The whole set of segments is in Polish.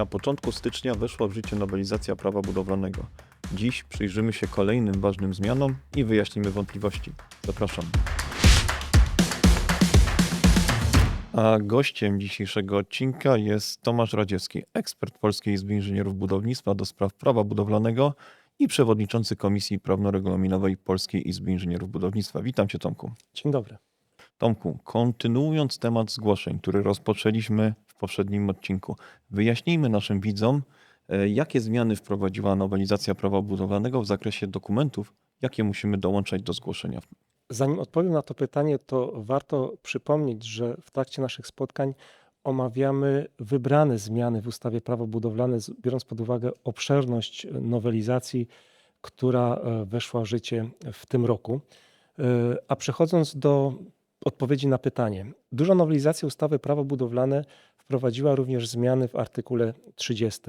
Na początku stycznia weszła w życie nowelizacja prawa budowlanego. Dziś przyjrzymy się kolejnym ważnym zmianom i wyjaśnimy wątpliwości. Zapraszam. A gościem dzisiejszego odcinka jest Tomasz Radziecki, ekspert Polskiej Izby Inżynierów Budownictwa do spraw prawa budowlanego i przewodniczący Komisji Prawno-Regulaminowej Polskiej Izby Inżynierów Budownictwa. Witam Cię, Tomku. Dzień dobry. Tomku, kontynuując temat zgłoszeń, który rozpoczęliśmy poprzednim odcinku, wyjaśnijmy naszym widzom, e, jakie zmiany wprowadziła nowelizacja prawa budowlanego w zakresie dokumentów, jakie musimy dołączać do zgłoszenia. Zanim odpowiem na to pytanie, to warto przypomnieć, że w trakcie naszych spotkań omawiamy wybrane zmiany w ustawie prawo budowlane, biorąc pod uwagę obszerność nowelizacji, która e, weszła w życie w tym roku. E, A przechodząc do odpowiedzi na pytanie. Duża nowelizacja ustawy prawo budowlane wprowadziła również zmiany w artykule 30.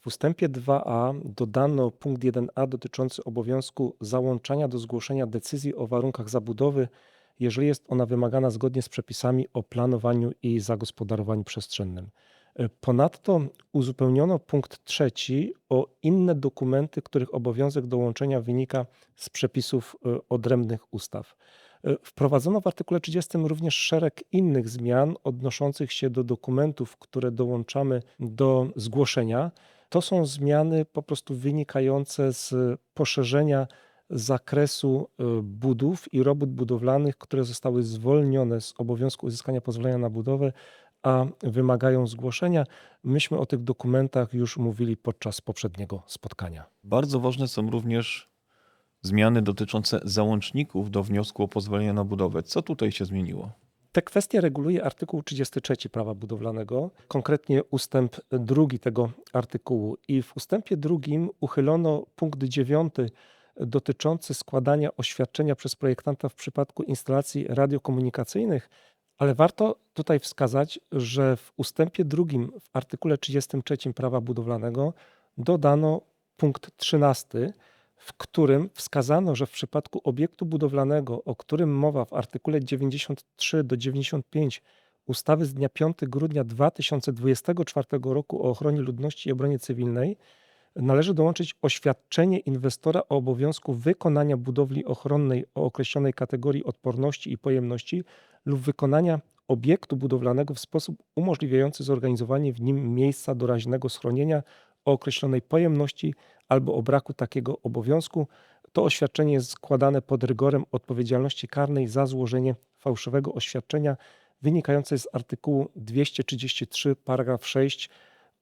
W ustępie 2a dodano punkt 1a dotyczący obowiązku załączania do zgłoszenia decyzji o warunkach zabudowy, jeżeli jest ona wymagana zgodnie z przepisami o planowaniu i zagospodarowaniu przestrzennym. E, Ponadto uzupełniono punkt trzeci o inne dokumenty, których obowiązek dołączenia wynika z przepisów e, odrębnych ustaw. E, Wprowadzono w artykule 30 również szereg innych zmian odnoszących się do dokumentów, które dołączamy do zgłoszenia. To są zmiany po prostu wynikające z poszerzenia zakresu e, budów i robót budowlanych, które zostały zwolnione z obowiązku uzyskania pozwolenia na budowę, a wymagają zgłoszenia. Myśmy o tych dokumentach już mówili podczas poprzedniego spotkania. Bardzo ważne są również zmiany dotyczące załączników do wniosku o pozwolenie na budowę. Co tutaj się zmieniło? Te kwestie reguluje artykuł 33 prawa budowlanego, konkretnie ustęp drugi tego artykułu. I w ustępie drugim uchylono punkt 9 dotyczący składania oświadczenia przez projektanta w przypadku instalacji radiokomunikacyjnych, ale warto tutaj wskazać, że w ustępie drugim w artykule 33 prawa budowlanego dodano punkt 13, w którym wskazano, że w przypadku obiektu budowlanego, o którym mowa w artykule 93 do 95 ustawy z dnia 5 grudnia 2024 roku o ochronie ludności i obronie cywilnej, należy dołączyć oświadczenie inwestora o obowiązku wykonania budowli ochronnej o określonej kategorii odporności i pojemności lub wykonania obiektu budowlanego w sposób umożliwiający zorganizowanie w nim miejsca doraźnego schronienia o określonej pojemności albo o braku takiego obowiązku. To oświadczenie jest składane pod rygorem odpowiedzialności karnej za złożenie fałszywego oświadczenia wynikającej z artykułu 233 paragraf 6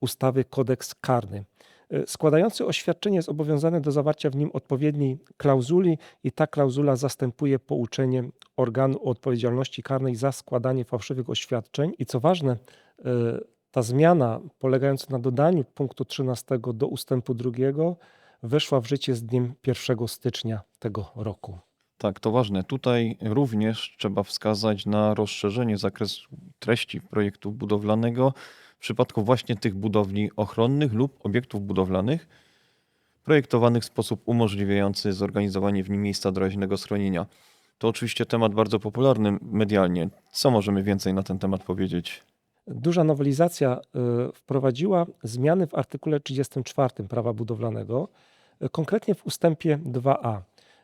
ustawy Kodeks karny. E, Składający oświadczenie jest zobowiązany do zawarcia w nim odpowiedniej klauzuli i ta klauzula zastępuje pouczenie organu o odpowiedzialności karnej za składanie fałszywych oświadczeń. I co ważne, e, ta zmiana polegająca na dodaniu punktu 13 do ustępu drugiego weszła w życie z dniem 1 stycznia tego roku. Tak, to ważne. Tutaj również trzeba wskazać na rozszerzenie zakresu treści projektu budowlanego w przypadku właśnie tych budowli ochronnych lub obiektów budowlanych projektowanych w sposób umożliwiający zorganizowanie w nim miejsca doraźnego schronienia. To oczywiście temat bardzo popularny medialnie. Co możemy więcej na ten temat powiedzieć? Duża nowelizacja y, wprowadziła zmiany w artykule 34 prawa budowlanego, y, konkretnie w ustępie 2a.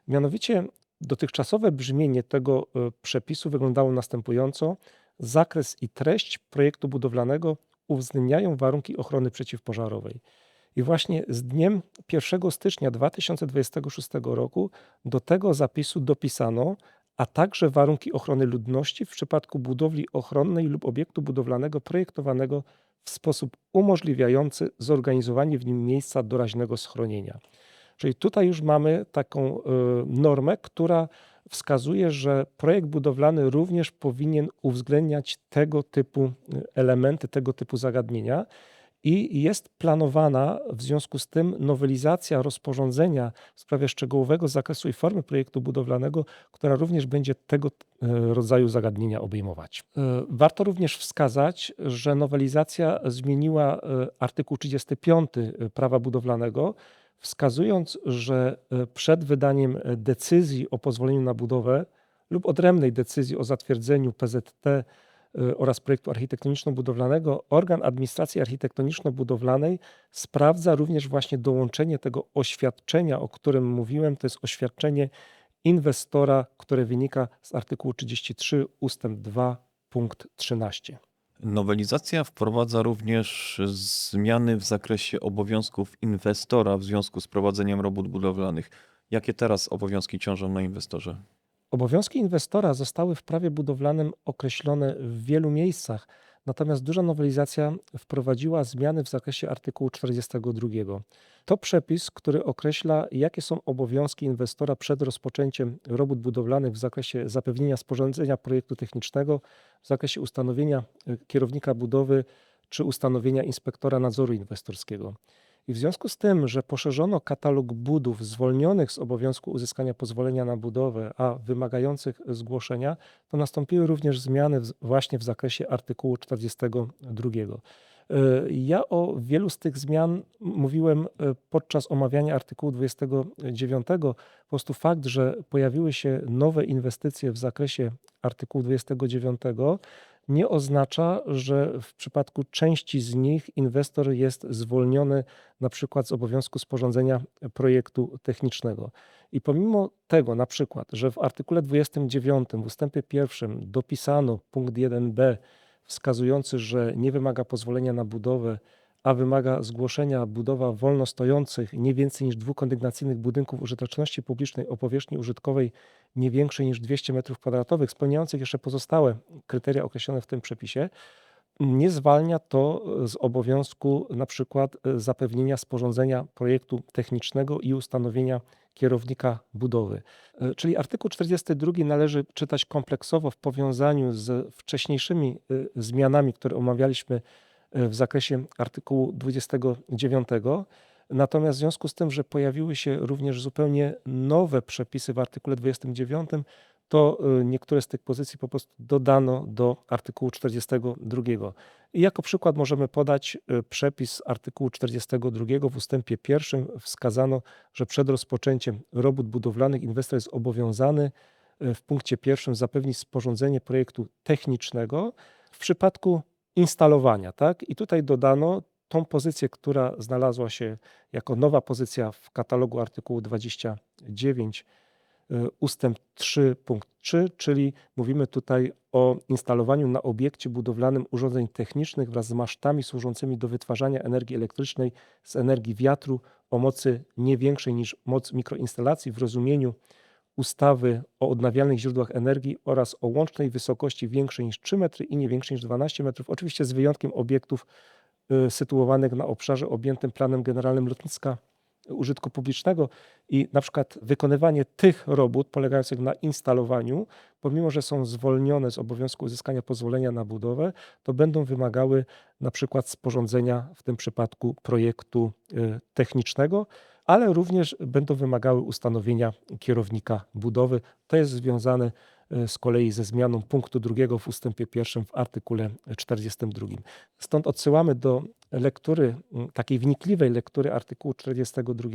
Mianowicie dotychczasowe brzmienie tego y, przepisu wyglądało następująco: zakres i treść projektu budowlanego uwzględniają warunki ochrony przeciwpożarowej. I właśnie z dniem 1 stycznia 2026 roku do tego zapisu dopisano, a także warunki ochrony ludności w przypadku budowli ochronnej lub obiektu budowlanego projektowanego w sposób umożliwiający zorganizowanie w nim miejsca doraźnego schronienia. Czyli tutaj już mamy taką y, normę, która wskazuje, że projekt budowlany również powinien uwzględniać tego typu y, elementy, tego typu zagadnienia. I jest planowana w związku z tym nowelizacja rozporządzenia w sprawie szczegółowego zakresu i formy projektu budowlanego, która również będzie tego e, rodzaju zagadnienia obejmować. E, Warto również wskazać, że nowelizacja zmieniła e, artykuł 35 prawa budowlanego, wskazując, że przed wydaniem decyzji o pozwoleniu na budowę lub odrębnej decyzji o zatwierdzeniu PZT oraz projektu architektoniczno-budowlanego, organ administracji architektoniczno-budowlanej sprawdza również właśnie dołączenie tego oświadczenia, o którym mówiłem. To jest oświadczenie inwestora, które wynika z artykułu 33 ustęp 2 punkt 13. Nowelizacja wprowadza również zmiany w zakresie obowiązków inwestora w związku z prowadzeniem robót budowlanych. Jakie teraz obowiązki ciążą na inwestorze? Obowiązki inwestora zostały w prawie budowlanym określone w wielu miejscach, natomiast duża nowelizacja wprowadziła zmiany w zakresie artykułu 42. To przepis, który określa, jakie są obowiązki inwestora przed rozpoczęciem robót budowlanych w zakresie zapewnienia sporządzenia projektu technicznego, w zakresie ustanowienia y, kierownika budowy czy ustanowienia inspektora nadzoru inwestorskiego. I w związku z tym, że poszerzono katalog budów zwolnionych z obowiązku uzyskania pozwolenia na budowę, a wymagających zgłoszenia, to nastąpiły również zmiany właśnie w zakresie artykułu 42. Y, Ja o wielu z tych zmian mówiłem y, podczas omawiania artykułu 29. Po prostu fakt, że pojawiły się nowe inwestycje w zakresie artykułu 29 nie oznacza, że w przypadku części z nich inwestor jest zwolniony na przykład z obowiązku sporządzenia projektu technicznego. I pomimo tego, na przykład, że w artykule 29 w ustępie pierwszym dopisano punkt 1b wskazujący, że nie wymaga pozwolenia na budowę, a wymaga zgłoszenia budowa wolno stojących nie więcej niż dwóch kondygnacyjnych budynków użyteczności publicznej o powierzchni użytkowej nie większej niż 200 m2, spełniających jeszcze pozostałe kryteria określone w tym przepisie, nie zwalnia to z obowiązku na przykład e, zapewnienia sporządzenia projektu technicznego i ustanowienia kierownika budowy. E, Czyli artykuł 42 należy czytać kompleksowo w powiązaniu z wcześniejszymi e, zmianami, które omawialiśmy w zakresie artykułu 29. Natomiast w związku z tym, że pojawiły się również zupełnie nowe przepisy w artykule 29, to y, niektóre z tych pozycji po prostu dodano do artykułu 42. I jako przykład możemy podać y, przepis artykułu 42 w ustępie pierwszym. Wskazano, że przed rozpoczęciem robót budowlanych inwestor jest obowiązany y, w punkcie pierwszym zapewnić sporządzenie projektu technicznego w przypadku instalowania. Tak? I tutaj dodano tą pozycję, która znalazła się jako nowa pozycja w katalogu artykułu 29 y, ustęp 3 punkt 3, czyli mówimy tutaj o instalowaniu na obiekcie budowlanym urządzeń technicznych wraz z masztami służącymi do wytwarzania energii elektrycznej z energii wiatru o mocy nie większej niż moc mikroinstalacji w rozumieniu ustawy o odnawialnych źródłach energii oraz o łącznej wysokości większej niż 3 metry i nie większej niż 12 metrów, oczywiście z wyjątkiem obiektów y, sytuowanych na obszarze objętym planem generalnym lotniska użytku publicznego i na przykład wykonywanie tych robót polegających na instalowaniu, pomimo że są zwolnione z obowiązku uzyskania pozwolenia na budowę, to będą wymagały na przykład sporządzenia w tym przypadku projektu y, technicznego, ale również będą wymagały ustanowienia kierownika budowy. To jest związane y, z kolei ze zmianą punktu drugiego w ustępie pierwszym w artykule 42. Stąd odsyłamy do lektury, takiej wnikliwej lektury artykułu 42,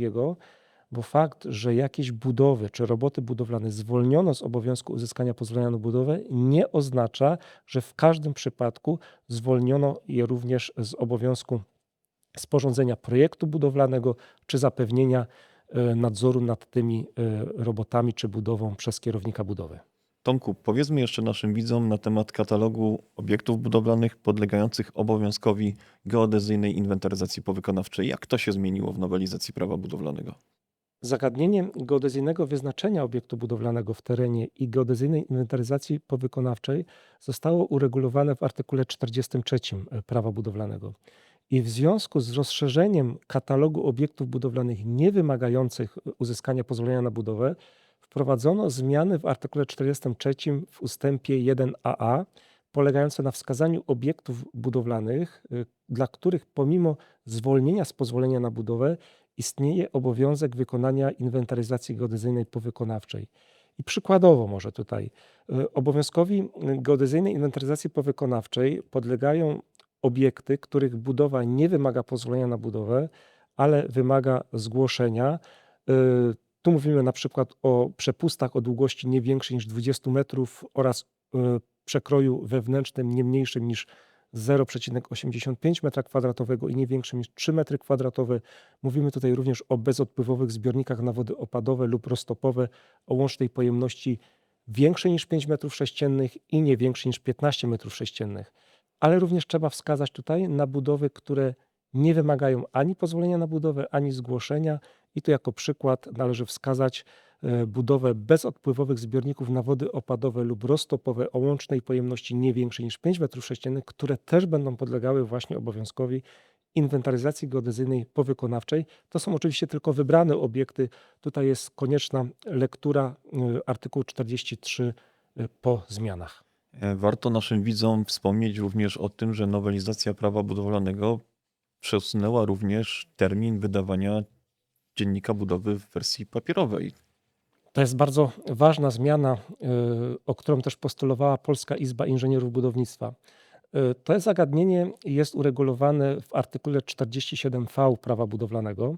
bo fakt, że jakieś budowy czy roboty budowlane zwolniono z obowiązku uzyskania pozwolenia na budowę, nie oznacza, że w każdym przypadku zwolniono je również z obowiązku sporządzenia projektu budowlanego czy zapewnienia e, nadzoru nad tymi e, robotami czy budową przez kierownika budowy. Tomku, powiedzmy jeszcze naszym widzom na temat katalogu obiektów budowlanych podlegających obowiązkowi geodezyjnej inwentaryzacji powykonawczej. Jak to się zmieniło w nowelizacji prawa budowlanego? Zagadnienie geodezyjnego wyznaczenia obiektu budowlanego w terenie i geodezyjnej inwentaryzacji powykonawczej zostało uregulowane w artykule 43 prawa budowlanego. I w związku z rozszerzeniem katalogu obiektów budowlanych niewymagających uzyskania pozwolenia na budowę, wprowadzono zmiany w artykule 43 w ustępie 1aa, polegające na wskazaniu obiektów budowlanych, y, dla których pomimo zwolnienia z pozwolenia na budowę istnieje obowiązek wykonania inwentaryzacji geodezyjnej powykonawczej. I przykładowo może tutaj y, obowiązkowi geodezyjnej inwentaryzacji powykonawczej podlegają obiekty, których budowa nie wymaga pozwolenia na budowę, ale wymaga zgłoszenia. Y, Tu mówimy na przykład o przepustach o długości nie większej niż 20 metrów oraz y, przekroju wewnętrznym nie mniejszym niż 0,85 m2 i nie większym niż 3 m2. Mówimy tutaj również o bezodpływowych zbiornikach na wody opadowe lub roztopowe o łącznej pojemności większej niż 5 m3 i nie większej niż 15 m3. Ale również trzeba wskazać tutaj na budowy, które nie wymagają ani pozwolenia na budowę, ani zgłoszenia. I tu jako przykład należy wskazać e, budowę bezodpływowych zbiorników na wody opadowe lub roztopowe o łącznej pojemności nie większej niż 5 m3, które też będą podlegały właśnie obowiązkowi inwentaryzacji geodezyjnej powykonawczej. To są oczywiście tylko wybrane obiekty. Tutaj jest konieczna lektura y, artykułu 43 y, po zmianach. E, Warto naszym widzom wspomnieć również o tym, że nowelizacja prawa budowlanego przesunęła również termin wydawania dziennika budowy w wersji papierowej. To jest bardzo ważna zmiana, y, o którą też postulowała Polska Izba Inżynierów Budownictwa. Y, To zagadnienie jest uregulowane w artykule 47v prawa budowlanego,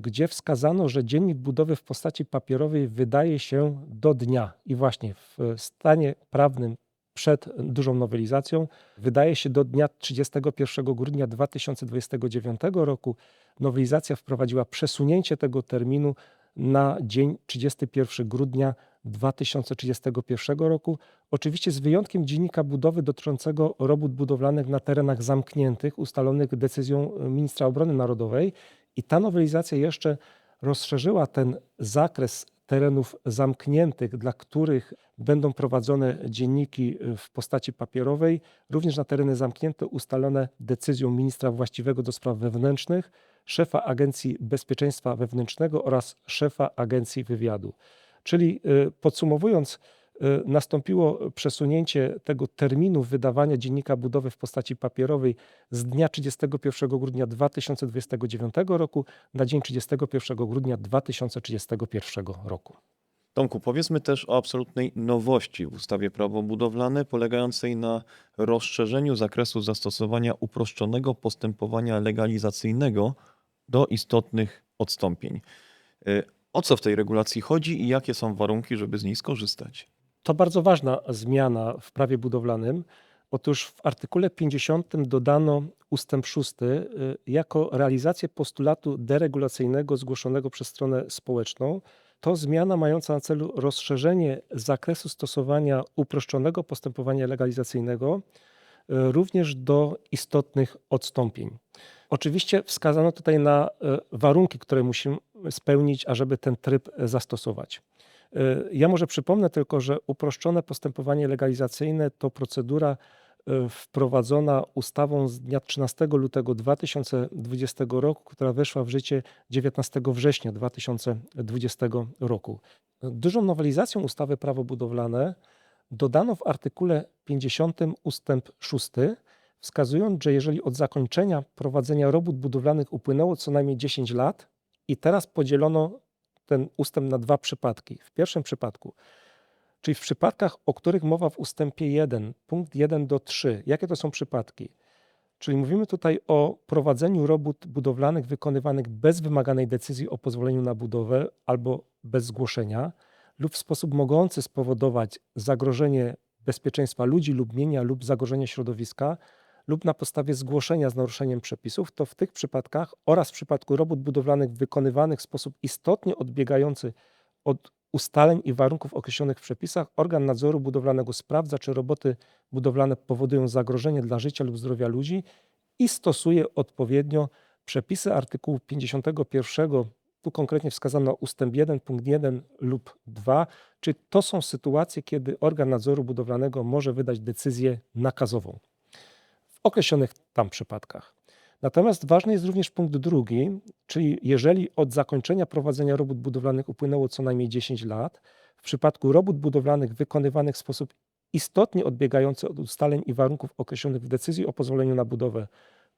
gdzie wskazano, że dziennik budowy w postaci papierowej wydaje się do dnia i właśnie w stanie prawnym przed dużą nowelizacją wydaje się do dnia 31 grudnia 2029 roku. Nowelizacja wprowadziła przesunięcie tego terminu na dzień 31 grudnia 2031 roku. Oczywiście z wyjątkiem dziennika budowy dotyczącego robót budowlanych na terenach zamkniętych, ustalonych decyzją ministra obrony narodowej. I ta nowelizacja jeszcze rozszerzyła ten zakres terenów zamkniętych, dla których będą prowadzone dzienniki w postaci papierowej, również na tereny zamknięte ustalone decyzją ministra właściwego do spraw wewnętrznych, szefa Agencji Bezpieczeństwa Wewnętrznego oraz szefa Agencji Wywiadu. Czyli y, podsumowując, nastąpiło przesunięcie tego terminu wydawania dziennika budowy w postaci papierowej z dnia 31 grudnia 2029 roku na dzień 31 grudnia 2031 roku. Tomku, powiedzmy też o absolutnej nowości w ustawie prawo budowlane, polegającej na rozszerzeniu zakresu zastosowania uproszczonego postępowania legalizacyjnego do istotnych odstąpień. Y, O co w tej regulacji chodzi i jakie są warunki, żeby z niej skorzystać? To bardzo ważna zmiana w prawie budowlanym. Otóż w artykule 50 dodano ustęp 6 y, jako realizację postulatu deregulacyjnego zgłoszonego przez stronę społeczną. To zmiana mająca na celu rozszerzenie zakresu stosowania uproszczonego postępowania legalizacyjnego y, również do istotnych odstąpień. Oczywiście wskazano tutaj na y, warunki, które musimy spełnić, ażeby ten tryb zastosować. Y, Ja może przypomnę tylko, że uproszczone postępowanie legalizacyjne to procedura y, wprowadzona ustawą z dnia 13 lutego 2020 roku, która weszła w życie 19 września 2020 roku. Dużą nowelizacją ustawy Prawo budowlane dodano w artykule 50 ustęp 6, wskazując, że jeżeli od zakończenia prowadzenia robót budowlanych upłynęło co najmniej 10 lat i teraz podzielono ten ustęp na dwa przypadki. W pierwszym przypadku, czyli w przypadkach, o których mowa w ustępie 1, punkt 1 do 3. Jakie to są przypadki? Czyli mówimy tutaj o prowadzeniu robót budowlanych wykonywanych bez wymaganej decyzji o pozwoleniu na budowę albo bez zgłoszenia lub w sposób mogący spowodować zagrożenie bezpieczeństwa ludzi lub mienia lub zagrożenie środowiska lub na podstawie zgłoszenia z naruszeniem przepisów, to w tych przypadkach oraz w przypadku robót budowlanych wykonywanych w sposób istotnie odbiegający od ustaleń i warunków określonych w przepisach, organ nadzoru budowlanego sprawdza, czy roboty budowlane powodują zagrożenie dla życia lub zdrowia ludzi i stosuje odpowiednio przepisy artykułu 51, tu konkretnie wskazano ustęp 1, punkt 1 lub 2, czy to są sytuacje, kiedy organ nadzoru budowlanego może wydać decyzję nakazową określonych tam przypadkach. Natomiast ważny jest również punkt drugi, czyli jeżeli od zakończenia prowadzenia robót budowlanych upłynęło co najmniej 10 lat, w przypadku robót budowlanych wykonywanych w sposób istotnie odbiegający od ustaleń i warunków określonych w decyzji o pozwoleniu na budowę,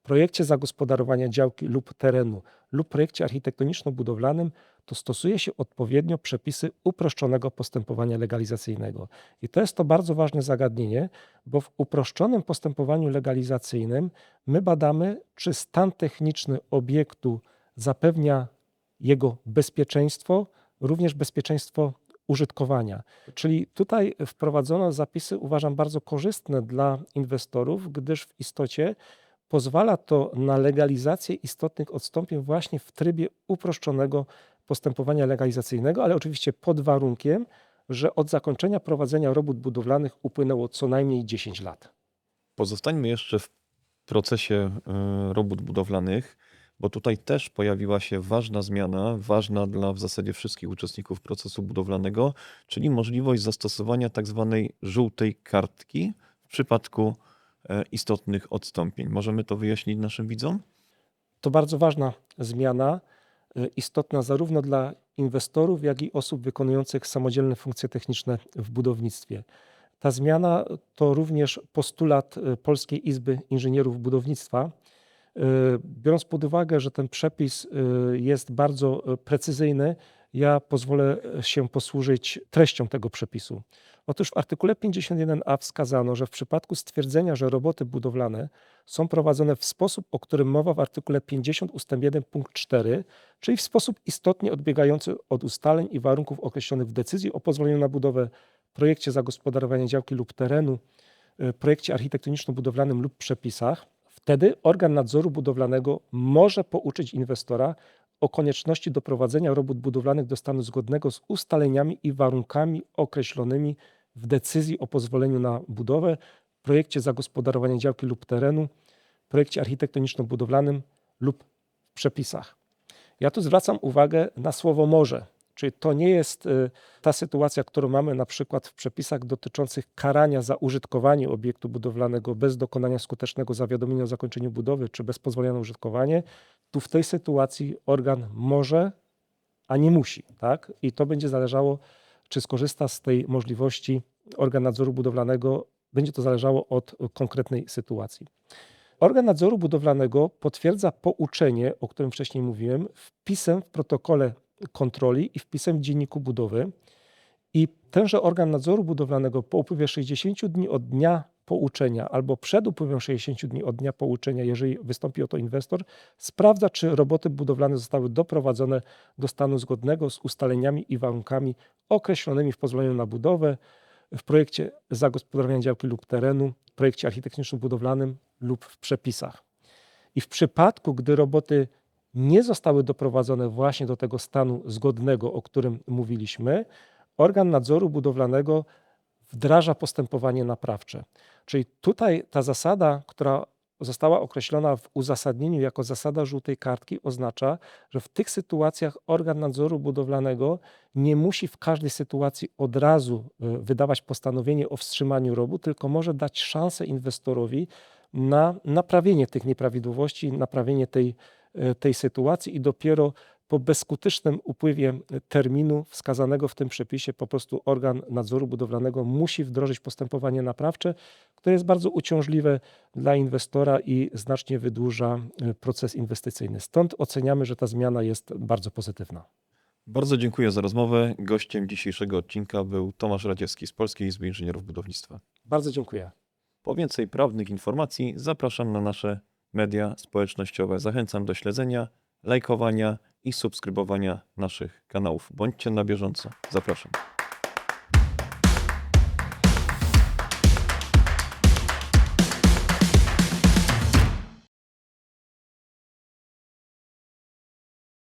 projekcie zagospodarowania działki lub terenu lub projekcie architektoniczno-budowlanym, to stosuje się odpowiednio przepisy uproszczonego postępowania legalizacyjnego. I to jest to bardzo ważne zagadnienie, bo w uproszczonym postępowaniu legalizacyjnym my badamy, czy stan techniczny obiektu zapewnia jego bezpieczeństwo, również bezpieczeństwo użytkowania. Czyli tutaj wprowadzono zapisy, uważam, bardzo korzystne dla inwestorów, gdyż w istocie pozwala to na legalizację istotnych odstąpień właśnie w trybie uproszczonego postępowania legalizacyjnego, ale oczywiście pod warunkiem, że od zakończenia prowadzenia robót budowlanych upłynęło co najmniej 10 lat. Pozostańmy jeszcze w procesie y, robót budowlanych, bo tutaj też pojawiła się ważna zmiana, ważna dla w zasadzie wszystkich uczestników procesu budowlanego, czyli możliwość zastosowania tak zwanej żółtej kartki w przypadku e, istotnych odstąpień. Możemy to wyjaśnić naszym widzom? To bardzo ważna zmiana, y, istotna zarówno dla inwestorów, jak i osób wykonujących samodzielne funkcje techniczne w budownictwie. Ta zmiana to również postulat y, Polskiej Izby Inżynierów Budownictwa. Biorąc pod uwagę, że ten przepis jest bardzo precyzyjny, ja pozwolę się posłużyć treścią tego przepisu. Otóż w artykule 51a wskazano, że w przypadku stwierdzenia, że roboty budowlane są prowadzone w sposób, o którym mowa w artykule 50 ust. 1 punkt 4, czyli w sposób istotnie odbiegający od ustaleń i warunków określonych w decyzji o pozwoleniu na budowę, projekcie zagospodarowania działki lub terenu, y, projekcie architektoniczno-budowlanym lub przepisach, wtedy organ nadzoru budowlanego może pouczyć inwestora o konieczności doprowadzenia robót budowlanych do stanu zgodnego z ustaleniami i warunkami określonymi w decyzji o pozwoleniu na budowę, projekcie zagospodarowania działki lub terenu, projekcie architektoniczno-budowlanym lub w przepisach. Ja tu zwracam uwagę na słowo może, czyli to nie jest y, ta sytuacja, którą mamy na przykład w przepisach dotyczących karania za użytkowanie obiektu budowlanego bez dokonania skutecznego zawiadomienia o zakończeniu budowy czy bez pozwolenia na użytkowanie. Tu w tej sytuacji organ może, a nie musi, tak? I to będzie zależało, czy skorzysta z tej możliwości organ nadzoru budowlanego, będzie to zależało od konkretnej sytuacji. Organ nadzoru budowlanego potwierdza pouczenie, o którym wcześniej mówiłem, wpisem w protokole kontroli i wpisem w dzienniku budowy. I tenże organ nadzoru budowlanego po upływie 60 dni od dnia pouczenia albo przed upływem 60 dni od dnia pouczenia, jeżeli wystąpi o to inwestor, sprawdza, czy roboty budowlane zostały doprowadzone do stanu zgodnego z ustaleniami i warunkami określonymi w pozwoleniu na budowę, w projekcie zagospodarowania działki lub terenu, projekcie architektoniczno-budowlanym lub w przepisach. I w przypadku, gdy roboty nie zostały doprowadzone właśnie do tego stanu zgodnego, o którym mówiliśmy, organ nadzoru budowlanego wdraża postępowanie naprawcze. Czyli tutaj ta zasada, która została określona w uzasadnieniu jako zasada żółtej kartki, oznacza, że w tych sytuacjach organ nadzoru budowlanego nie musi w każdej sytuacji od razu y, wydawać postanowienie o wstrzymaniu robót, tylko może dać szansę inwestorowi na naprawienie tych nieprawidłowości, naprawienie tej, tej sytuacji i dopiero po bezskutecznym upływie terminu wskazanego w tym przepisie po prostu organ nadzoru budowlanego musi wdrożyć postępowanie naprawcze, które jest bardzo uciążliwe dla inwestora i znacznie wydłuża y, proces inwestycyjny. Stąd oceniamy, że ta zmiana jest bardzo pozytywna. Bardzo dziękuję za rozmowę. Gościem dzisiejszego odcinka był Tomasz Radziewski z Polskiej Izby Inżynierów Budownictwa. Bardzo dziękuję. Po więcej prawnych informacji zapraszam na nasze media społecznościowe. Zachęcam do śledzenia, lajkowania i subskrybowania naszych kanałów. Bądźcie na bieżąco. Zapraszam.